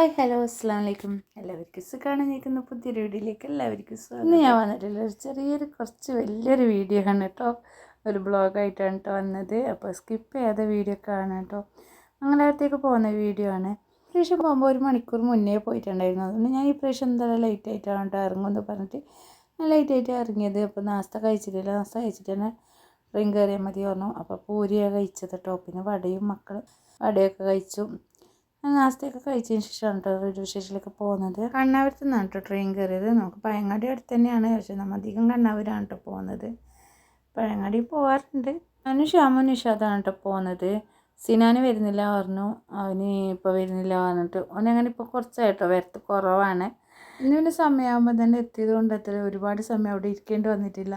Hi hello അസ്സാം വലൈക്കും എല്ലാവർക്കും സുഖമാണ് നിൽക്കുന്ന പുതിയൊരു വീഡിയോയിലേക്ക് എല്ലാവർക്കും സുഖം ഇന്ന് ഞാൻ വന്നിട്ടില്ല ഒരു ചെറിയൊരു കുറച്ച് വലിയൊരു വീഡിയോ ആണ് കേട്ടോ. ഒരു ബ്ലോഗായിട്ടാണ് കേട്ടോ വന്നത്. അപ്പോൾ സ്കിപ്പ് ചെയ്യാതെ വീഡിയോ കാണാം കേട്ടോ. മംഗലാപുരത്തേക്ക് പോകുന്ന വീഡിയോ ആണ്. ഇപ്രാവശ്യം പോകുമ്പോൾ ഒരു മണിക്കൂർ മുന്നേ പോയിട്ടുണ്ടായിരുന്നു. അതുകൊണ്ട് ഞാൻ ഇപ്രാവശ്യം എന്തായാലും ലൈറ്റ് ആയിട്ടാണ് കേട്ടോ ഇറങ്ങുമെന്ന് പറഞ്ഞിട്ട് ഞാൻ ലൈറ്റ് ആയിട്ട് ഇറങ്ങിയത്. അപ്പോൾ നാസ്ത കഴിച്ചിട്ടില്ല. നാസ്ത കഴിച്ചിട്ട് തന്നെ ഡ്രിങ്ക് കയറിയാൽ മതി പറഞ്ഞു. അപ്പോൾ പൂരിയാണ് കഴിച്ചത് കേട്ടോ. പിന്നെ വടയും മക്കൾ വടയൊക്കെ കഴിച്ചു. നാസ്തയൊക്കെ കഴിച്ചതിന് ശേഷമാണ് കേട്ടോ റെയിൽവേ സ്റ്റേഷനിലേക്ക് പോകുന്നത്. കണ്ണാവരത്ത് നിന്നാണ് കേട്ടോ ട്രെയിൻ കയറിയത് നമുക്ക് പഴങ്ങാടി അടുത്ത് തന്നെയാണ് പക്ഷേ നമ്മൾ അധികം കണ്ണാവരാണ് കേട്ടോ പോകുന്നത്. പഴങ്ങാടി പോകാറുണ്ട് ഞാനും ശ്യാമും നിഷാദാണ് കേട്ടോ പോകുന്നത്. സിനാന് വരുന്നില്ല പറഞ്ഞു. അവന് ഇപ്പോൾ വരുന്നില്ല പറഞ്ഞിട്ട്. അവനങ്ങനെ ഇപ്പോൾ കുറച്ചായിട്ടോ. വരത്ത് കുറവാണ്. ഇന്ന് പിന്നെ സമയമാകുമ്പോൾ തന്നെ എത്തിയത് കൊണ്ട് അത്ര ഒരുപാട് സമയം അവിടെ ഇരിക്കേണ്ടി വന്നിട്ടില്ല.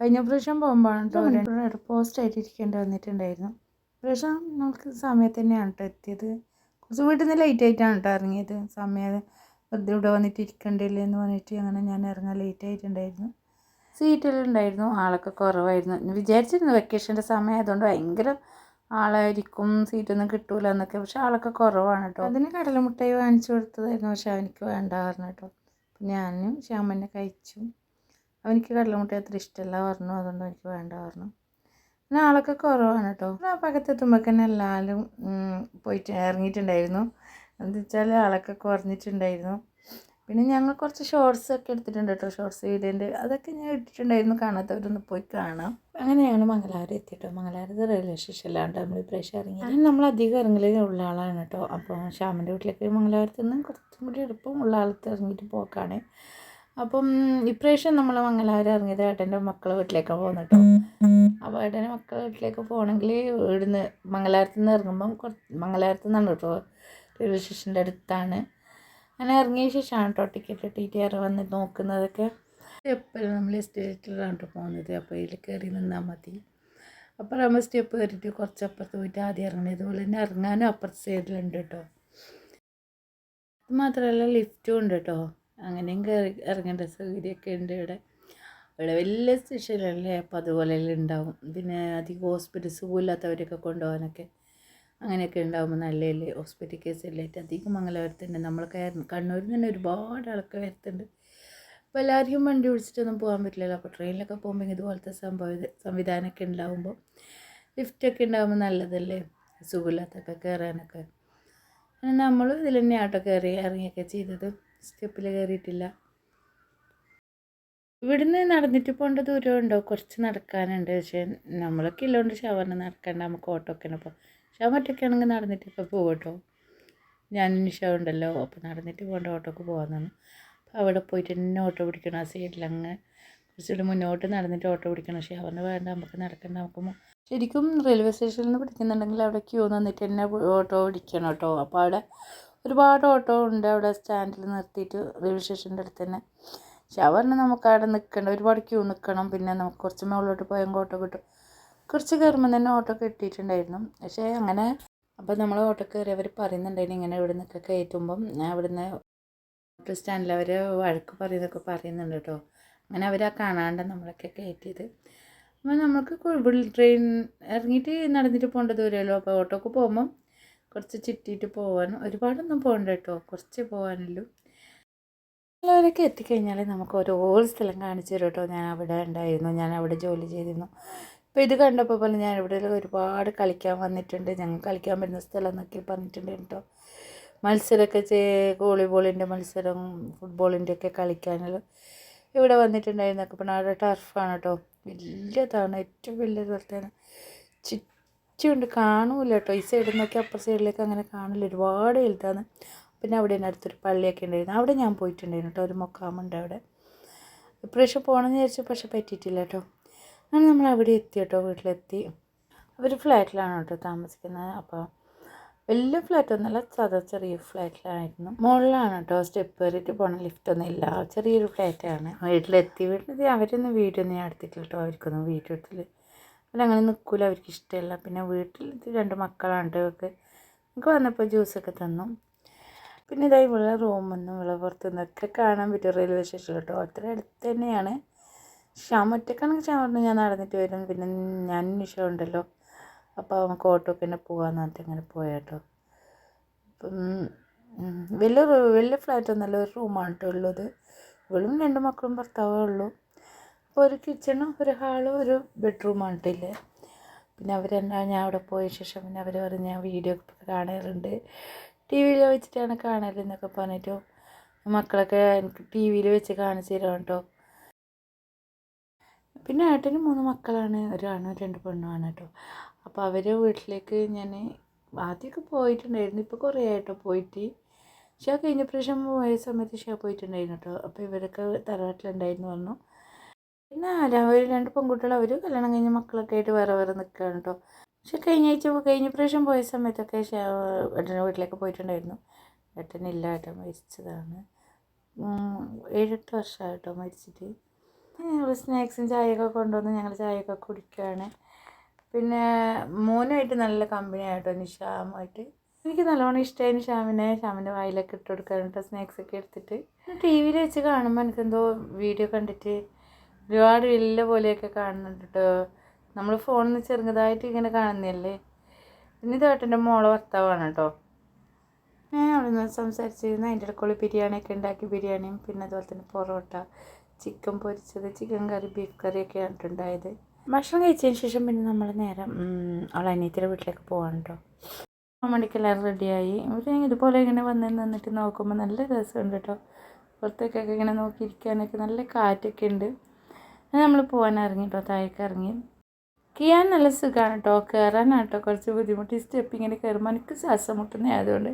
കഴിഞ്ഞ പ്രാവശ്യം പോകുമ്പോഴാണ് കേട്ടോ രണ്ട് പോസ്റ്റ് ആയിട്ട് ഇരിക്കേണ്ടി വന്നിട്ടുണ്ടായിരുന്നു. പ്രാവശ്യം നമുക്ക് സമയത്ത് തന്നെയാണ് കേട്ടോ എത്തിയത്. കുറച്ച് വീട്ടിൽ നിന്ന് ലേറ്റ് ആയിട്ടാണ് കേട്ടോ ഇറങ്ങിയത്. സമയം വെറുതെ ഇവിടെ വന്നിട്ട് ഇരിക്കണ്ടില്ലേ എന്ന് പറഞ്ഞിട്ട് അങ്ങനെ ഞാൻ ഇറങ്ങാൻ ലേറ്റ് ആയിട്ടുണ്ടായിരുന്നു. സീറ്റെല്ലാം ഉണ്ടായിരുന്നു. ആളൊക്കെ കുറവായിരുന്നു. വിചാരിച്ചിരുന്നു വെക്കേഷന്റെ സമയം ആയതുകൊണ്ട് ഭയങ്കര ആളായിരിക്കും സീറ്റൊന്നും കിട്ടൂല എന്നൊക്കെ. പക്ഷെ ആളൊക്കെ കുറവാണ് കേട്ടോ അതിന് കടലമുട്ടായി വാങ്ങിച്ചു കൊടുത്തതായിരുന്നു. പക്ഷെ അവനിക്ക് വേണ്ട പറഞ്ഞു കേട്ടോ ഞാനും ശ്യാമനെ കഴിച്ചു. അവനിക്ക് കടലമുട്ടായി അത്ര ഇഷ്ടമല്ല പറഞ്ഞു. അതുകൊണ്ട് എനിക്ക് വേണ്ട പറഞ്ഞു. പിന്നെ ആളൊക്കെ കുറവാണ് കേട്ടോ ആ പകത്തെത്തുമ്പോൾ തന്നെ എല്ലാവരും പോയിട്ട് ഇറങ്ങിയിട്ടുണ്ടായിരുന്നു എന്താ വെച്ചാൽ ആളൊക്കെ കുറഞ്ഞിട്ടുണ്ടായിരുന്നു. പിന്നെ ഞങ്ങൾ കുറച്ച് ഷോർട്സ് ഒക്കെ എടുത്തിട്ടുണ്ട് കേട്ടോ ഷോർട്സ് വീഡിയോന്റെ അതൊക്കെ ഞാൻ ഇട്ടിട്ടുണ്ടായിരുന്നു. കാണാത്തവരൊന്ന് പോയി കാണാം. അങ്ങനെയാണ് മംഗലാപുരം എത്തിയിട്ടോ മംഗലാപുരത്ത് റെയിൽവേ സ്റ്റേഷനിലാണ് നമ്മൾ ഇപ്രാവശ്യം ഇറങ്ങി അതിന് നമ്മൾ അധികം ഇറങ്ങലേ ഉള്ള ആളാണ് കേട്ടോ അപ്പോൾ ശ്യാമിന്റെ വീട്ടിലേക്ക് മംഗലാപുരത്ത് നിന്ന് കുറച്ചും കൂടി എളുപ്പം ഉള്ള ആളത്ത് ഇറങ്ങിയിട്ട് പോക്കാണ്. അപ്പം ഇപ്രാവശ്യം നമ്മൾ മംഗലാപുരം ഇറങ്ങിയത് ഏട്ടന്റെ മക്കളെ വീട്ടിലേക്ക് പോകുന്നത് കേട്ടോ അപ്പോൾ ഏട്ടന്റെ മക്കളെ വീട്ടിലേക്ക് പോകണമെങ്കിൽ ഇവിടുന്ന് മംഗലാപുരത്ത് നിന്ന് ഇറങ്ങുമ്പം കുറച്ച് മംഗലാപുരത്ത് നിന്നാണ് കേട്ടോ റെയിൽവേ സ്റ്റേഷന്റെ അടുത്താണ്. അങ്ങനെ ഇറങ്ങിയ ശേഷമാണ് കേട്ടോ ടിക്കറ്റ് ടി ആർ വന്ന് നോക്കുന്നതൊക്കെ. എപ്പോഴും നമ്മൾ സ്റ്റേറ്റിലാണ് കേട്ടോ പോകുന്നത് അപ്പോൾ ഇതിൽ കയറി നിന്നാൽ മതി. അപ്പോൾ നമ്മൾ സ്റ്റെപ്പ് കയറിയിട്ട് കുറച്ച് അപ്പുറത്ത് പോയിട്ട് ആദ്യം ഇറങ്ങണേ. ഇതുപോലെ തന്നെ ഇറങ്ങാനും അപ്പുറത്ത് സൈഡിലുണ്ട് കേട്ടോ അത് മാത്രമല്ല ലിഫ്റ്റും ഉണ്ട് കേട്ടോ അങ്ങനെയും കയറി ഇറങ്ങേണ്ട സൗകര്യമൊക്കെ ഉണ്ട് ഇവിടെ. ഇവിടെ വലിയ സ്റ്റേഷനല്ലേ അപ്പോൾ അതുപോലെ ഉണ്ടാവും. പിന്നെ അധികം ഹോസ്പിറ്റൽ പോലാത്തവരൊക്കെ കൊണ്ടുപോകാനൊക്കെ അങ്ങനെയൊക്കെ ഉണ്ടാകുമ്പോൾ നല്ലതല്ലേ? ഹോസ്പിറ്റൽ കേസല്ലേ അധികം മംഗലപുരത്തുണ്ട്. നമ്മൾ കണ്ണൂരിൽ തന്നെ ഒരുപാട് ആൾക്കാർ വരുത്തുണ്ട്. അപ്പോൾ എല്ലാവരെയും വണ്ടി വിളിച്ചിട്ടൊന്നും പോകാൻ പറ്റില്ലല്ലോ. അപ്പോൾ ട്രെയിനിലൊക്കെ പോകുമ്പോൾ ഇതുപോലത്തെ സംഭവ സംവിധാനമൊക്കെ ഉണ്ടാകുമ്പോൾ ലിഫ്റ്റൊക്കെ ഉണ്ടാകുമ്പോൾ നല്ലതല്ലേ? സുഖമില്ലാത്തൊക്കെ കയറാനൊക്കെ നമ്മൾ ഇതിൽ തന്നെ ആട്ടോ കയറി ഇറങ്ങിയൊക്കെ ചെയ്തത്. സ്റ്റെപ്പിൽ കയറിയിട്ടില്ല ഇവിടുന്ന് നടന്നിട്ട് പോകേണ്ട ഉണ്ടോ? കുറച്ച് നടക്കാനുണ്ട്. പക്ഷേ നമ്മൾ കിലോണ്ട് ഷവറിന് നടക്കണ്ട. നമുക്ക് ഓട്ടോ ഒക്കെ അപ്പോൾ ഷവ ഒറ്റയ്ക്കാണെങ്കിൽ നടന്നിട്ടൊക്കെ പോകും കേട്ടോ ഞാനും ഷവർ ഉണ്ടല്ലോ. അപ്പോൾ നടന്നിട്ട് പോകേണ്ട ഓട്ടോക്ക് പോകാമെന്നാണ് അപ്പോൾ അവിടെ പോയിട്ട് തന്നെ ഓട്ടോ പിടിക്കണം. ആ സൈഡിലങ്ങ് കുറച്ചുകൂടി മുന്നോട്ട് നടന്നിട്ട് ഓട്ടോ പിടിക്കണം. അവന് വേണ്ട. നമുക്ക് നടക്കണ്ട. നമുക്ക് ശരിക്കും റെയിൽവേ സ്റ്റേഷനിൽ നിന്ന് പിടിക്കുന്നുണ്ടെങ്കിൽ അവിടെ ക്യൂ നിന്നിട്ട് തന്നെ ഓട്ടോ പിടിക്കണം കേട്ടോ. അപ്പോൾ അവിടെ ഒരുപാട് ഓട്ടോ ഉണ്ട് അവിടെ സ്റ്റാൻഡിൽ നിർത്തിയിട്ട് റെയിൽവേ സ്റ്റേഷന്റെ അടുത്ത് തന്നെ. പക്ഷെ അവരിന് നമുക്ക് അവിടെ നിൽക്കണ്ട ഒരുപാട് ക്യൂ നിൽക്കണം പിന്നെ നമുക്ക് കുറച്ച് മുകളിലോട്ട് പോയാൽ ഓട്ടോ കിട്ടും. കുറച്ച് കയറുമ്പോൾ തന്നെ ഓട്ടോ കിട്ടിയിട്ടുണ്ടായിരുന്നു. പക്ഷേ അങ്ങനെ അപ്പോൾ നമ്മൾ ഓട്ടോ കയറി അവർ പറയുന്നുണ്ടായിരുന്നു ഇങ്ങനെ ഇവിടെ നിന്നൊക്കെ കയറ്റുമ്പം ഞാൻ ഇവിടുന്ന് ഓട്ടോ സ്റ്റാൻഡിൽ അവർ വഴക്ക് പറയുന്നൊക്കെ പറയുന്നുണ്ട് കേട്ടോ. അങ്ങനെ ആ കാണാണ്ട് നമ്മളൊക്കെ കയറ്റിയത്. അപ്പോൾ നമുക്ക് ട്രെയിൻ ഇറങ്ങിയിട്ട് നടന്നിട്ട് പോകേണ്ട ദൂരമല്ലോ? അപ്പോൾ ഓട്ടോക്ക് പോകുമ്പം കുറച്ച് ചുറ്റിയിട്ട് പോകാൻ ഒരുപാടൊന്നും പോകണ്ട കേട്ടോ. കുറച്ച് പോകാനുള്ളൂ എല്ലാവരൊക്കെ എത്തിക്കഴിഞ്ഞാൽ നമുക്ക് ഓരോ സ്ഥലം കാണിച്ചു തരും കേട്ടോ. ഞാൻ അവിടെ ഉണ്ടായിരുന്നു. ഞാൻ അവിടെ ജോലി ചെയ്തിരുന്നു. ഇപ്പോൾ ഇത് കണ്ടപ്പോൾ പോലെ ഞാൻ ഇവിടെ ഒരുപാട് കളിക്കാൻ വന്നിട്ടുണ്ട്. ഞങ്ങൾ കളിക്കാൻ വരുന്ന സ്ഥലം എന്നൊക്കെ പറഞ്ഞിട്ടുണ്ട് കേട്ടോ. മത്സരമൊക്കെ ചെയ് വോളിബോളിന്റെ മത്സരം ഫുട്ബോളിന്റെ ഒക്കെ കളിക്കാനുള്ള ഇവിടെ വന്നിട്ടുണ്ടായിരുന്നൊക്കെ പിന്നെ അവിടെ ടർഫാണ് കേട്ടോ. വലിയതാണ് ഏറ്റവും വലിയ സ്ഥലത്താണ്. ചുറ്റുമുണ്ട് കാണൂല കേട്ടോ ഈ സൈഡിൽ നിന്നൊക്കെ അപ്പുറ സൈഡിലേക്ക് അങ്ങനെ കാണില്ല ഒരുപാട് വലുതാണ് പിന്നെ അവിടെ തന്നെ അടുത്തൊരു പള്ളിയൊക്കെ ഉണ്ടായിരുന്നു. അവിടെ ഞാൻ പോയിട്ടുണ്ടായിരുന്നു കേട്ടോ ഒരു മൊക്കാമുണ്ട് അവിടെ. ഇപ്രാവശ്യം പോകണമെന്ന് വിചാരിച്ചു പക്ഷെ പറ്റിയിട്ടില്ല കേട്ടോ അങ്ങനെ നമ്മൾ അവിടെ എത്തി കേട്ടോ വീട്ടിലെത്തി. അവർ ഫ്ലാറ്റിലാണ് കേട്ടോ താമസിക്കുന്നത്. അപ്പോൾ വലിയ ഫ്ലാറ്റ് ഒന്നുമല്ല സാധാ ചെറിയ ഫ്ലാറ്റിലായിരുന്നു. മുകളിലാണ് കേട്ടോ സ്റ്റെപ്പ് കയറിയിട്ട് പോകണ ലിഫ്റ്റൊന്നും ഇല്ല. ചെറിയൊരു ഫ്ലാറ്റാണ്. വീട്ടിലെത്തി വീട്ടിലെത്തി. അവരൊന്നും വീഡിയോ ഞാൻ എടുത്തിട്ടില്ല കേട്ടോ അവർക്കൊന്നും വീഡിയോ അവരങ്ങനെ നിൽക്കില്ല അവർക്ക് ഇഷ്ടമല്ല. പിന്നെ വീട്ടിൽ രണ്ട് മക്കളാണ്ട് ഇവർക്ക് എനിക്ക് വന്നപ്പോൾ ജ്യൂസൊക്കെ തന്നു. പിന്നെ ഇതായി ഇവിടെ റൂമൊന്നും ഇവിടെ പുറത്തു നിന്നൊക്കെ കാണാൻ പറ്റും റെയിൽവേ സ്റ്റേഷൻ കേട്ടോ. അത്ര അടുത്ത് തന്നെയാണ്. ഷാം ഒറ്റക്കാണെങ്കിൽ ഷാം പറഞ്ഞു ഞാൻ നടന്നിട്ട് വരും. പിന്നെ ഞാൻ നിഷ ഉണ്ടല്ലോ. അപ്പോൾ നമുക്ക് ഓട്ടോ തന്നെ പോകാമെന്ന് പറഞ്ഞിട്ട് അങ്ങനെ പോയാട്ടോ അപ്പം വലിയ വലിയ ഫ്ലാറ്റ് നല്ലൊരു റൂമാണ് കേട്ടോ ഉള്ളത്. ഇവളും രണ്ട് മക്കളും ഭർത്താവേ ഉള്ളൂ. അപ്പോൾ ഒരു കിച്ചണും ഒരു ഹാളും ഒരു ബെഡ്റൂമാണ് ആയിട്ടില്ലേ പിന്നെ അവരെന്നാ ഞാൻ അവിടെ പോയ ശേഷം പിന്നെ അവർ പറഞ്ഞ് ഞാൻ വീഡിയോ ഒക്കെ കാണാറുണ്ട്. ടി വിയിൽ വെച്ചിട്ടാണ് കാണലെന്നൊക്കെ പറഞ്ഞിട്ട് മക്കളൊക്കെ എനിക്ക് ടി വിയിൽ വെച്ച് കാണിച്ചു തരാം കേട്ടോ. പിന്നെ ഏട്ടന് മൂന്ന് മക്കളാണ് ഒരാണും രണ്ട് പെണ്ണുമാണ് കേട്ടോ. അപ്പോൾ അവരെ വീട്ടിലേക്ക് ഞാൻ ആദ്യമൊക്കെ പോയിട്ടുണ്ടായിരുന്നു ഇപ്പോൾ കുറേ ആയിട്ടോ പോയിട്ട്. ഷാ കഴിഞ്ഞ പ്രാവശ്യം പോയ സമയത്ത് ഷാ പോയിട്ടുണ്ടായിരുന്നു കേട്ടോ. അപ്പോൾ ഇവരൊക്കെ തറവാട്ടിലുണ്ടായിരുന്നു പറഞ്ഞു. പിന്നെ ഒരു രണ്ട് പെൺകുട്ടികൾ അവർ കല്യാണം കഴിഞ്ഞ മക്കളൊക്കെ ആയിട്ട് വേറെ വേറെ നിൽക്കുകയാണ് കേട്ടോ പക്ഷെ കഴിഞ്ഞ ആഴ്ച കഴിഞ്ഞ പ്രാവശ്യം പോയ സമയത്തൊക്കെ ഏട്ടന്റെ വീട്ടിലേക്ക് പോയിട്ടുണ്ടായിരുന്നു. ഏട്ടനില്ല ഏട്ടൻ മരിച്ചതാണ്. ഏഴെട്ട് വർഷമായി കേട്ടോ മരിച്ചിട്ട് ഞങ്ങൾ സ്നാക്സും ചായയൊക്കെ കൊണ്ടുവന്ന് ഞങ്ങൾ ചായയൊക്കെ കുടിക്കുകയാണ് പിന്നെ മോനുമായിട്ട് നല്ല കമ്പനി ആയിട്ടോ നിഷാമായിട്ട്. എനിക്ക് നല്ലോണം ഇഷ്ടമായി നിഷാമിനെ ഷാമിന്റെ വായിലൊക്കെ ഇട്ട് കൊടുക്കാറുണ്ട് സ്നാക്സ് ഒക്കെ എടുത്തിട്ട്. ടി വിയിൽ വെച്ച് കാണുമ്പോൾ എനിക്കെന്തോ വീഡിയോ കണ്ടിട്ട് ഒരുപാട് വലിയ പോലെയൊക്കെ കാണുന്നുണ്ട് നമ്മൾ ഫോണിൽ നിന്ന് ചെറുതായിട്ട് ഇങ്ങനെ കാണുന്നില്ലേ പിന്നെ ഇത് ഏട്ടന്റെ മോളെ ഭർത്താവാണ് കേട്ടോ ഞാൻ അവിടെ നിന്ന് സംസാരിച്ചിരുന്നു അതിന്റെ ഇടയ്ക്കുള്ള ബിരിയാണിയൊക്കെ ഉണ്ടാക്കി ബിരിയാണിയും പിന്നെ അതുപോലെ തന്നെ പൊറോട്ട ചിക്കൻ പൊരിച്ചത് ചിക്കൻ കറി ബീഫ് കറിയൊക്കെ ആയിട്ടുണ്ടായത്. ഭക്ഷണം കഴിച്ചതിന് ശേഷം പിന്നെ നമ്മൾ നേരം അവളെ അനിയത്തിയുടെ വീട്ടിലേക്ക് പോകാൻ കേട്ടോ മണിക്കെല്ലാം റെഡിയായി ഇവർ ഇതുപോലെ ഇങ്ങനെ വന്ന് നിന്നിട്ട് നോക്കുമ്പോൾ നല്ല രസമുണ്ട് കേട്ടോ പുറത്തേക്കൊക്കെ ഇങ്ങനെ നോക്കിയിരിക്കാനൊക്കെ നല്ല കാറ്റൊക്കെ ഉണ്ട്. നമ്മൾ പോകാൻ ഇറങ്ങി കേട്ടോ താഴേക്ക് ഇറങ്ങി കിയാൻ നല്ല സുഖമാണ് കേട്ടോ കയറാനാണ് കുറച്ച് ബുദ്ധിമുട്ട്. ഈ സ്റ്റെപ്പ് ഇങ്ങനെ കയറുമ്പോൾ എനിക്ക് ശ്വാസം മുട്ടുന്ന ആയതുകൊണ്ട്.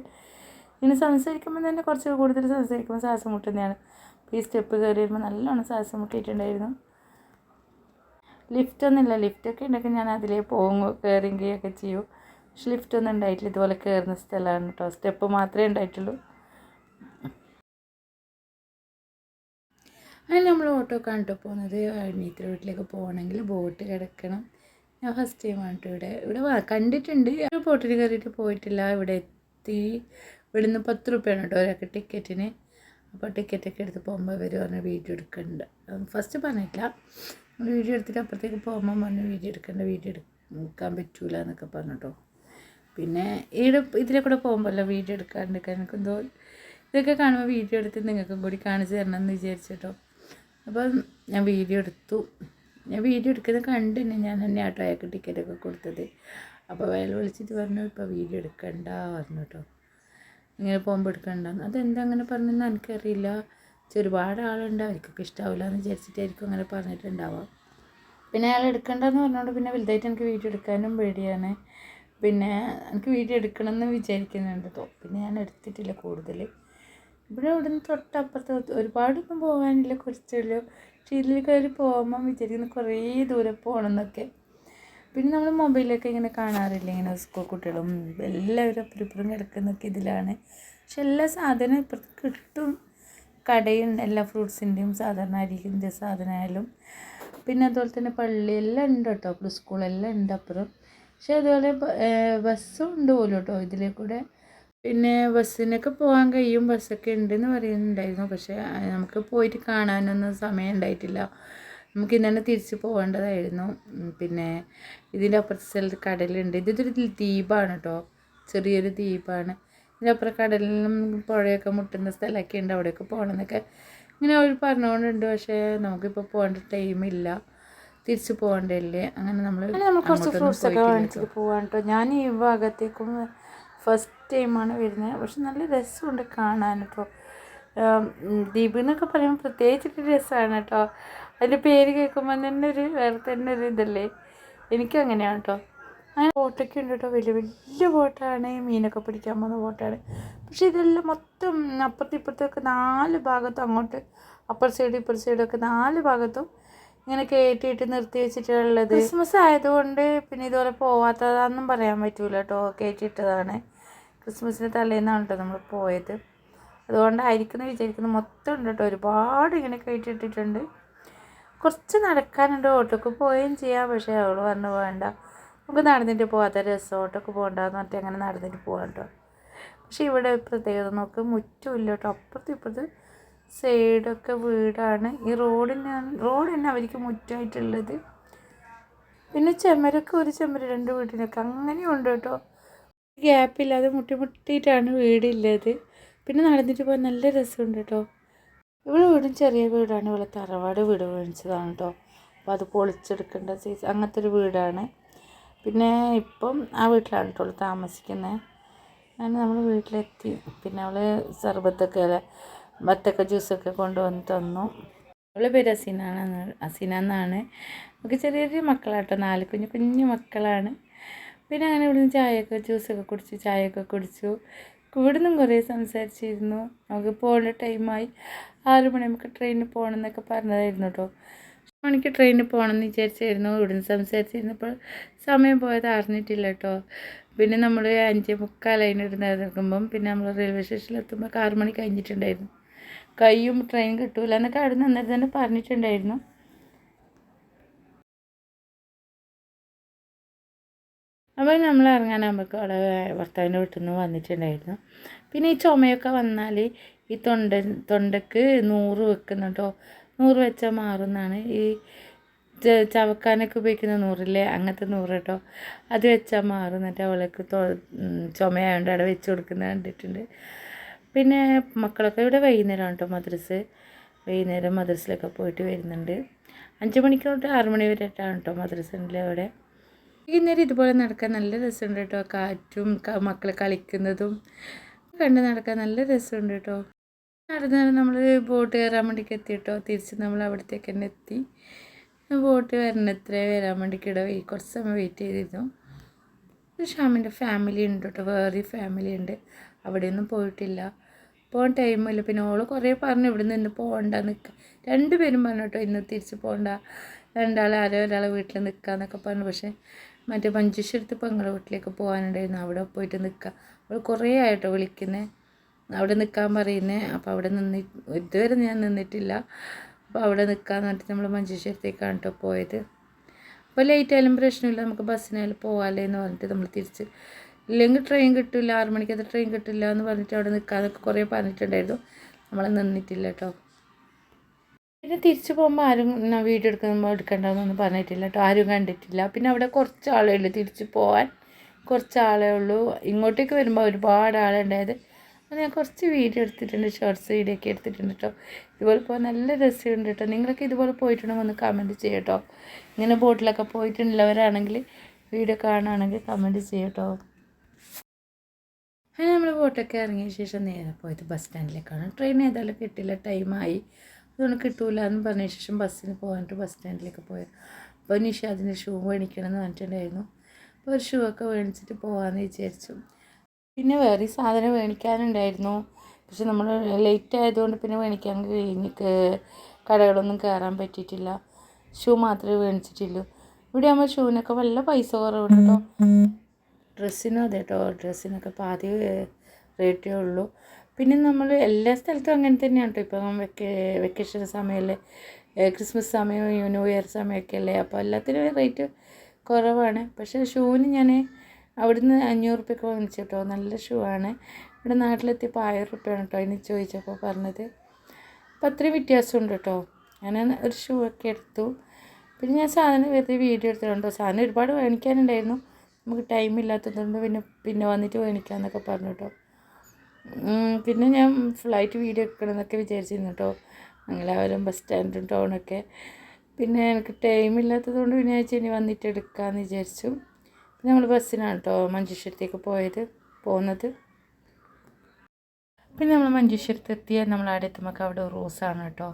ഇങ്ങനെ സംസാരിക്കുമ്പോൾ തന്നെ കുറച്ച് കൂടുതൽ സംസാരിക്കുമ്പോൾ ശ്വാസം മുട്ടുന്നതാണ്. ഈ സ്റ്റെപ്പ് കയറി വരുമ്പോൾ നല്ലോണം ശ്വാസം മുട്ടിയിട്ടുണ്ടായിരുന്നു. ലിഫ്റ്റൊന്നുമില്ല ലിഫ്റ്റൊക്കെ ഉണ്ടെങ്കിൽ ഞാൻ അതിലേ പോകും കയറുകയൊക്കെ ചെയ്യും. പക്ഷെ ലിഫ്റ്റൊന്നും ഉണ്ടായിട്ടില്ല ഇതുപോലെ കയറുന്ന സ്ഥലമാണ് കേട്ടോ സ്റ്റെപ്പ് മാത്രമേ ഉണ്ടായിട്ടുള്ളൂ. അങ്ങനെ നമ്മൾ ഓട്ടോ കണ്ടു പോകുന്നത് അനീത്തിന്റെ വീട്ടിലേക്ക് പോകണമെങ്കിൽ ബോട്ട് കിടക്കണം. ഞാൻ ഫസ്റ്റ് ടൈമാണ് കേട്ടോ ഇവിടെ. ഇവിടെ കണ്ടിട്ടുണ്ട്. ബോട്ടിൽ കയറിയിട്ട് പോയിട്ടില്ല. ഇവിടെ എത്തി. ഇവിടുന്ന് പത്ത് റുപ്യാണ് കേട്ടോ ഒരാൾക്ക് ടിക്കറ്റിന് അപ്പോൾ ടിക്കറ്റൊക്കെ എടുത്ത് പോകുമ്പോൾ ഇവർ പറഞ്ഞ് വീഡിയോ എടുക്കുന്നുണ്ട് ഫസ്റ്റ് പറഞ്ഞിട്ടില്ല. നമ്മൾ വീഡിയോ എടുത്തിട്ട് അപ്പുറത്തേക്ക് പോകുമ്പോൾ പറഞ്ഞ് വീഡിയോ എടുക്കേണ്ട വീഡിയോ എടുക്കാൻ പറ്റൂല എന്നൊക്കെ പറഞ്ഞിട്ടോ പിന്നെ ഇവിടെ ഇതിലെ കൂടെ പോകുമ്പോഴല്ലോ വീഡിയോ എടുക്കാണ്ടിരിക്കാൻ? എനിക്കെന്തോ ഇതൊക്കെ കാണുമ്പോൾ വീഡിയോ എടുത്ത് നിങ്ങൾക്കും കൂടി കാണിച്ചു തരണം എന്ന് വിചാരിച്ചിട്ടോ അപ്പം ഞാൻ വീഡിയോ എടുത്തു. ഞാൻ വീഡിയോ എടുക്കുന്നത് കണ്ടു തന്നെ ഞാൻ തന്നെ ആട്ടോ അയാൾക്ക് ടിക്കറ്റൊക്കെ കൊടുത്തത്. അപ്പോൾ അയാൾ വിളിച്ചിട്ട് പറഞ്ഞു ഇപ്പോൾ വീഡിയോ എടുക്കണ്ട പറഞ്ഞു കേട്ടോ. ഇങ്ങനെ പോകുമ്പോൾ എടുക്കണ്ടെന്ന് അതെന്താ അങ്ങനെ പറഞ്ഞെന്ന് എനിക്കറിയില്ല. ഒരുപാട് ആളുണ്ട്. അവർക്കൊക്കെ ഇഷ്ടാവില്ല എന്ന് വിചാരിച്ചിട്ടായിരിക്കും അങ്ങനെ പറഞ്ഞിട്ടുണ്ടാവാം പിന്നെ അയാൾ എടുക്കണ്ടെന്ന് പറഞ്ഞുകൊണ്ട് പിന്നെ വലുതായിട്ട് എനിക്ക് വീഡിയോ എടുക്കാനും പേടിയാണ്. പിന്നെ എനിക്ക് വീഡിയോ എടുക്കണമെന്ന് വിചാരിക്കുന്നുണ്ട് കേട്ടോ. പിന്നെ ഞാൻ എടുത്തിട്ടില്ല കൂടുതൽ. ഇവിടെ ഇവിടുന്ന് തൊട്ടപ്പുറത്ത് ഒരുപാടൊന്നും പോകാനില്ല. കുറച്ചുള്ളൂ പക്ഷേ ഇതിൽ കയറി പോകുമ്പം വിചാരിക്കുന്ന കുറേ ദൂരെ പോകണം എന്നൊക്കെ പിന്നെ നമ്മൾ മൊബൈലൊക്കെ ഇങ്ങനെ കാണാറില്ല? ഇങ്ങനെ സ്കൂൾ കുട്ടികളും എല്ലാവരും അപ്പുറം ഇപ്പുറം കിടക്കുന്നൊക്കെ ഇതിലാണ്. പക്ഷെ എല്ലാ സാധനവും ഇപ്പുറത്ത് കിട്ടും. കടയും എല്ലാ ഫ്രൂട്ട്സിന്റെയും സാധാരണ അരിന്റെ സാധനമായാലും. പിന്നെ അതുപോലെ തന്നെ പള്ളി എല്ലാം ഉണ്ട് കേട്ടോ. അപ്പുറം സ്കൂളെല്ലാം ഉണ്ട് അപ്പുറം. പക്ഷെ അതുപോലെ ബസ്സും ഉണ്ട് പോലും കേട്ടോ ഇതിലെ കൂടെ. പിന്നെ ബസ്സിനൊക്കെ പോകാൻ കഴിയും. ബസ്സൊക്കെ ഉണ്ടെന്ന് പറയുന്നുണ്ടായിരുന്നു. പക്ഷേ നമുക്ക് പോയിട്ട് കാണാനൊന്നും സമയം ഉണ്ടായിട്ടില്ല. നമുക്ക് ഇന്ന് തന്നെ തിരിച്ച് പോകേണ്ടതായിരുന്നു. പിന്നെ ഇതിന്റെ അപ്പുറത്തെ സ്ഥലത്ത് കടലുണ്ട്. ഇതൊരു ദ്വീപാണ് കേട്ടോ ചെറിയൊരു ദ്വീപാണ്. ഇതിന്റെ അപ്പുറം കടലിലും പുഴയൊക്കെ മുട്ടുന്ന സ്ഥലമൊക്കെ ഉണ്ട്. അവിടെയൊക്കെ പോകണമെന്നൊക്കെ ഇങ്ങനെ അവർ പറഞ്ഞുകൊണ്ടുണ്ട്. പക്ഷേ നമുക്കിപ്പോൾ പോകേണ്ട ടൈമില്ല തിരിച്ച് പോകണ്ടല്ലേ അങ്ങനെ നമ്മൾ നമ്മൾ കുറച്ച് ഫ്രൂട്ട്സ് ഒക്കെ വാങ്ങിച്ചിട്ട് പോകാൻ കേട്ടോ ഞാൻ ഈ ഭാഗത്തേക്കും ഫസ്റ്റ് ടൈമാണ് വരുന്നത്. പക്ഷെ നല്ല രസമുണ്ട് കാണാൻ കേട്ടോ ദ്വീപ് എന്നൊക്കെ പറയുമ്പോൾ പ്രത്യേകിച്ചൊരു രസമാണ് കേട്ടോ. അതിന്റെ പേര് കേൾക്കുമ്പോൾ തന്നെ ഒരു വേറെ തന്നെ ഒരു ഇതല്ലേ. എനിക്കും അങ്ങനെയാണ് കേട്ടോ. അങ്ങനെ ബോട്ടൊക്കെ ഉണ്ട് കേട്ടോ. വലിയ വലിയ ബോട്ടാണ് മീനൊക്കെ പിടിക്കാൻ പോകുന്ന ബോട്ടാണ് പക്ഷേ ഇതെല്ലാം മൊത്തം അപ്പുറത്തും ഇപ്പുറത്തൊക്കെ നാല് ഭാഗത്തും അങ്ങോട്ട് അപ്പർ സൈഡ് ഇപ്പുറ സൈഡൊക്കെ നാല് ഭാഗത്തും ഇങ്ങനെ കയറ്റിയിട്ട് നിർത്തി വെച്ചിട്ടുള്ളത് ക്രിസ്മസ് ആയതുകൊണ്ട് പിന്നെ ഇതുപോലെ പോവാത്തതാണെന്നും പറയാൻ പറ്റൂല കേട്ടോ. കയറ്റിയിട്ടതാണ് ക്രിസ്മസിന് തലേന്നാണ് കേട്ടോ നമ്മൾ പോയത്. അതുകൊണ്ടായിരിക്കും എന്ന് വിചാരിക്കുന്നു. മൊത്തം ഉണ്ട് കേട്ടോ ഒരുപാട് ഇങ്ങനെ കയറ്റിയിട്ടിട്ടുണ്ട്. കുറച്ച് നടക്കാനുണ്ട്. ഓട്ടോക്ക് പോവുകയും ചെയ്യാം. പക്ഷേ അവൾ പറഞ്ഞു വേണ്ട. നമുക്ക് നടന്നിട്ട് പോകാത്ത രസം. ഓട്ടോക്ക് പോകണ്ടെന്ന് പറഞ്ഞിട്ട് അങ്ങനെ നടന്നിട്ട് പോകാം കേട്ടോ പക്ഷേ ഇവിടെ പ്രത്യേകത നോക്ക്. മുറ്റുമില്ല കേട്ടോ അപ്പുറത്തും ഇപ്പുറത്ത് സൈഡൊക്കെ വീടാണ്. ഈ റോഡിന് റോഡ് തന്നെ അവർക്ക് മുറ്റായിട്ടുള്ളത്. പിന്നെ ചെമ്മരൊക്കെ ഒരു ചെമ്മര രണ്ട് വീട്ടിനൊക്കെ അങ്ങനെയുണ്ട് കേട്ടോ ഗ്യാപ്പില്ലാതെ മുട്ടി മുട്ടിയിട്ടാണ് വീടുള്ളത് പിന്നെ നടന്നിട്ട് പോകാൻ നല്ല രസമുണ്ട് കേട്ടോ ഇവിടെ വീടും ചെറിയ വീടാണ് ഇവിടെ തറവാട് വീട് മേടിച്ചതാണ് കേട്ടോ അപ്പോൾ അത് പൊളിച്ചെടുക്കേണ്ട സൈസ് അങ്ങനത്തെ ഒരു വീടാണ്. പിന്നെ ഇപ്പം ആ വീട്ടിലാണ് കേട്ടോ താമസിക്കുന്നത് അങ്ങനെ നമ്മൾ വീട്ടിലെത്തി. പിന്നെ അവൾ സർബത്തൊക്കെ ബത്തക്ക ജ്യൂസൊക്കെ കൊണ്ടുവന്ന് തന്നു. അവളെ പേര് അസീനാണ് അസീന എന്നാണ്. നമുക്ക് ചെറിയ ചെറിയ മക്കളാട്ടോ നാല് കുഞ്ഞു കുഞ്ഞു മക്കളാണ്. പിന്നെ അങ്ങനെ ഇവിടുന്ന് ചായയൊക്കെ ജ്യൂസൊക്കെ കുടിച്ചു ചായയൊക്കെ കുടിച്ചു. ഇവിടുന്നും കുറേ സംസാരിച്ചിരുന്നു. നമുക്ക് പോകേണ്ട ടൈമായി ആറ് മണി നമുക്ക് ട്രെയിനിൽ പോകണം എന്നൊക്കെ പറഞ്ഞതായിരുന്നു കേട്ടോ മണിക്ക് ട്രെയിനിൽ പോകണമെന്ന് വിചാരിച്ചായിരുന്നു ഇവിടുന്ന് സംസാരിച്ചിരുന്നപ്പോൾ. സമയം പോയത് അറിഞ്ഞിട്ടില്ല കേട്ടോ പിന്നെ നമ്മൾ അഞ്ച് മുക്കാലതിന് ഇടുന്ന നിൽക്കുമ്പം പിന്നെ നമ്മൾ റെയിൽവേ സ്റ്റേഷനിൽ എത്തുമ്പോൾ ആറ് മണി കഴിഞ്ഞിട്ടുണ്ടായിരുന്നു. കയ്യും ട്രെയിൻ കിട്ടൂല എന്നൊക്കെ അവിടെ നിന്ന് തന്നെ പറഞ്ഞിട്ടുണ്ടായിരുന്നു. അപ്പോൾ നമ്മൾ ഇറങ്ങാനാകുമ്പോൾ അവിടെ ഭർത്താവിന്റെ വീട്ടിൽ നിന്ന് വന്നിട്ടുണ്ടായിരുന്നു. പിന്നെ ഈ ചുമയൊക്കെ വന്നാൽ ഈ തൊണ്ട തൊണ്ടക്ക് നൂറ് വെക്കുന്നുണ്ടോ നൂറ് വെച്ചാൽ മാറുന്നതാണ് ഈ ചവക്കാനൊക്കെ ഉപയോഗിക്കുന്ന നൂറില്ലേ? അങ്ങനത്തെ നൂറ് കേട്ടോ. അത് വെച്ചാൽ മാറും എന്നിട്ട് അവൾക്ക് ചുമയായതുകൊണ്ട് അവിടെ വെച്ച് കൊടുക്കുന്നത് കണ്ടിട്ടുണ്ട്. പിന്നെ മക്കളൊക്കെ ഇവിടെ വൈകുന്നേരം കേട്ടോ മദ്രസ്. വൈകുന്നേരം മദ്രസിലൊക്കെ പോയിട്ട് വരുന്നുണ്ട്. അഞ്ച് മണിക്ക് തൊട്ട് ആറ് മണി വരെ ആയിട്ടാണ് കേട്ടോ മദ്രസിന്റെ അവിടെ. വൈകുന്നേരം ഇതുപോലെ നടക്കാൻ നല്ല രസമുണ്ട് കേട്ടോ. കാറ്റും മക്കൾ കളിക്കുന്നതും കണ്ട് നടക്കാൻ നല്ല രസമുണ്ട് കേട്ടോ. നടന്ന് നമ്മൾ ബോട്ട് കയറാൻ വേണ്ടിക്ക് എത്തി കേട്ടോ തിരിച്ച് നമ്മൾ അവിടത്തേക്ക് തന്നെ എത്തി. ബോട്ട് വരണത്രേ വരാൻ വേണ്ടിക്ക് ഇട കുറച്ച് സമയം വെയിറ്റ് ചെയ്തിരുന്നു. ഷാമിന്റെ ഫാമിലി ഉണ്ട് കേട്ടോ. വേറെ ഫാമിലി ഉണ്ട്. അവിടെയൊന്നും പോയിട്ടില്ല. പോകാൻ ടൈമില്ല പിന്നെ ഓൾ കുറേ പറഞ്ഞു ഇവിടെ നിന്ന് പോകണ്ട നിൽക്കുക രണ്ടുപേരും പറഞ്ഞു കേട്ടോ ഇന്ന് തിരിച്ച് പോകണ്ട. രണ്ടാൾ ആരോ ഒരാളെ വീട്ടിൽ നിൽക്കുക എന്നൊക്കെ പറഞ്ഞു. പക്ഷേ മറ്റേ മഞ്ചേശ്വരത്ത് നിങ്ങളുടെ വീട്ടിലേക്ക് പോകാനുണ്ടായിരുന്നു. അവിടെ പോയിട്ട് നിൽക്കുക അവൾ കുറേ ആയിട്ടോ വിളിക്കുന്നത് അവിടെ നിൽക്കാൻ പറയുന്നത് അപ്പോൾ അവിടെ നിന്ന് ഇതുവരെ ഞാൻ നിന്നിട്ടില്ല. അപ്പോൾ അവിടെ നിൽക്കാന്ന് പറഞ്ഞിട്ട് നമ്മൾ മഞ്ചേശ്വരത്തേക്കാണ് കേട്ടോ പോയത്. അപ്പോൾ ലേറ്റ് ആയാലും പ്രശ്നമില്ല. നമുക്ക് ബസ്സിനായാലും പോകാമല്ലേ എന്ന് പറഞ്ഞിട്ട് നമ്മൾ തിരിച്ച്. ഇല്ലെങ്കിൽ ട്രെയിൻ കിട്ടില്ല ആറ് മണിക്കത്തെ ട്രെയിൻ കിട്ടില്ല എന്ന് പറഞ്ഞിട്ട് അവിടെ നിൽക്കാന്നൊക്കെ കുറേ പറഞ്ഞിട്ടുണ്ടായിരുന്നു. നമ്മൾ നിന്നിട്ടില്ല കേട്ടോ പിന്നെ തിരിച്ചു പോകുമ്പോൾ ആരും വീഡിയോ എടുക്കുമ്പോൾ എടുക്കേണ്ടതെന്നൊന്നും പറഞ്ഞിട്ടില്ല കേട്ടോ. ആരും കണ്ടിട്ടില്ല. പിന്നെ അവിടെ കുറച്ച് ആളേ തിരിച്ചു പോകാൻ കുറച്ച് ആളേ ഉള്ളൂ. ഇങ്ങോട്ടേക്ക് വരുമ്പോൾ ഒരുപാട് ആളുണ്ടായത് അത് ഞാൻ കുറച്ച് വീഡിയോ എടുത്തിട്ടുണ്ട്. ഷോർട്സ് വീഡിയോ ഒക്കെ എടുത്തിട്ടുണ്ട് കേട്ടോ. ഇതുപോലെ പോകാൻ നല്ല രസമുണ്ട് കേട്ടോ. നിങ്ങളൊക്കെ ഇതുപോലെ പോയിട്ടുണ്ടെങ്കിൽ ഒന്ന് കമന്റ് ചെയ്യട്ടോ ഇങ്ങനെ ബോട്ടിലൊക്കെ പോയിട്ടുള്ളവരാണെങ്കിൽ വീഡിയോ കാണുകയാണെങ്കിൽ കമന്റ് ചെയ്യട്ടോ അങ്ങനെ നമ്മൾ ബോട്ടൊക്കെ ഇറങ്ങിയ ശേഷം നേരെ പോയത് ബസ് സ്റ്റാൻഡിലേക്കാണ്. ട്രെയിൻ ഏതായാലും കിട്ടില്ല. ടൈമായി അതുകൊണ്ട് കിട്ടൂല എന്ന് പറഞ്ഞ ശേഷം ബസ്സിന് പോകാനായിട്ട് ബസ് സ്റ്റാൻഡിലേക്ക് പോയത്. അപ്പോൾ നിഷ അതിന് ഷൂ മേടിക്കണം എന്ന് പറഞ്ഞിട്ടുണ്ടായിരുന്നു. അപ്പോൾ ഒരു ഷൂ ഒക്കെ മേടിച്ചിട്ട് പോകാമെന്ന് വിചാരിച്ചു. പിന്നെ വേറെ സാധനം മേടിക്കാനുണ്ടായിരുന്നു. പക്ഷെ നമ്മൾ ലേറ്റ് ആയതുകൊണ്ട് പിന്നെ മേടിക്കാൻ കഴിഞ്ഞ് കടകളൊന്നും കയറാൻ പറ്റിയിട്ടില്ല. ഷൂ മാത്രമേ മേടിച്ചിട്ടുള്ളൂ. ഇവിടെ ആകുമ്പോൾ ഷൂവിനൊക്കെ വല്ല പൈസ കുറവുണ്ട് കേട്ടോ. ഡ്രസ്സിനും അതെ കേട്ടോ. ഡ്രസ്സിനൊക്കെ പാതി റേറ്റേ ഉള്ളൂ. പിന്നെ നമ്മൾ എല്ലാ സ്ഥലത്തും അങ്ങനെ തന്നെയാണ് കേട്ടോ ഇപ്പം വെക്കേ വെക്കേഷൻ സമയമല്ലേ ക്രിസ്മസ് സമയം ന്യൂ ഇയർ സമയമൊക്കെ അല്ലേ അപ്പോൾ എല്ലാത്തിനും റേറ്റ് കുറവാണ്. പക്ഷേ ഷൂവിന് ഞാൻ അവിടുന്ന് അഞ്ഞൂറ് റുപ്യൊക്കെ വാങ്ങിച്ചു കേട്ടോ നല്ല ഷൂ ആണ് ഇവിടെ നാട്ടിലെത്തിയപ്പോൾ ആയിരം റുപ്യാണ് കേട്ടോ അതിന് ചോദിച്ചപ്പോൾ പറഞ്ഞത്. അപ്പോൾ അത്രയും വ്യത്യാസമുണ്ട് കേട്ടോ ഞാൻ ഒരു ഷൂ ഒക്കെ എടുത്തു. പിന്നെ ഞാൻ സാധനം വെറുതെ വീഡിയോ എടുത്തിട്ടുണ്ടോ സാധനം ഒരുപാട് മേടിക്കാനുണ്ടായിരുന്നു. നമുക്ക് ടൈം ഇല്ലാത്തതുകൊണ്ട് പിന്നെ പിന്നെ വന്നിട്ട് മേടിക്കാമെന്നൊക്കെ പറഞ്ഞു കേട്ടോ പിന്നെ ഞാൻ ഫ്ലൈറ്റ് വീഡിയോ എടുക്കണമെന്നൊക്കെ വിചാരിച്ചിരുന്നു കേട്ടോ മംഗലാപുരം ബസ് സ്റ്റാൻഡും ടൗണൊക്കെ പിന്നെ എനിക്ക് ടൈം ഇല്ലാത്തതുകൊണ്ട് പിന്നെ ഞാൻ ഇനി വന്നിട്ട് എടുക്കാമെന്ന് വിചാരിച്ചു. നമ്മൾ ബസ്സിനാണ് കേട്ടോ മഞ്ചേശ്വരത്തേക്ക് പോയത് പോകുന്നത് പിന്നെ നമ്മൾ മഞ്ചേശ്വരത്ത് എത്തിയാൽ നമ്മൾ അവിടെ എത്തുമ്പോൾ അവിടെ റൂസാണ് കേട്ടോ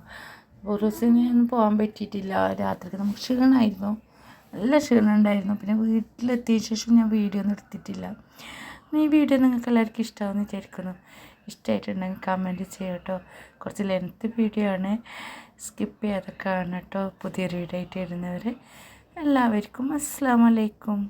റോസിന് ഒന്നും പോകാൻ പറ്റിയിട്ടില്ല. രാത്രിക്ക് നമുക്ക് ക്ഷീണമായിരുന്നു നല്ല ക്ഷീണമുണ്ടായിരുന്നു പിന്നെ വീട്ടിലെത്തിയ ശേഷം ഞാൻ വീഡിയോ ഒന്നും എടുത്തിട്ടില്ല. ഈ വീഡിയോ നിങ്ങൾക്ക് എല്ലാവർക്കും ഇഷ്ടമാണെന്ന് വിചാരിക്കുന്നു. ഇഷ്ടമായിട്ടുണ്ടെങ്കിൽ കമന്റ് ചെയ്യാം കേട്ടോ കുറച്ച് ലെങ്ത്ത് വീഡിയോ ആണ്. സ്കിപ്പ് ചെയ്യാതെ കാണട്ടോ. പുതിയൊരു വീഡിയോ ആയിട്ട് വരുന്നവർ എല്ലാവർക്കും അസ്സാം വലൈക്കും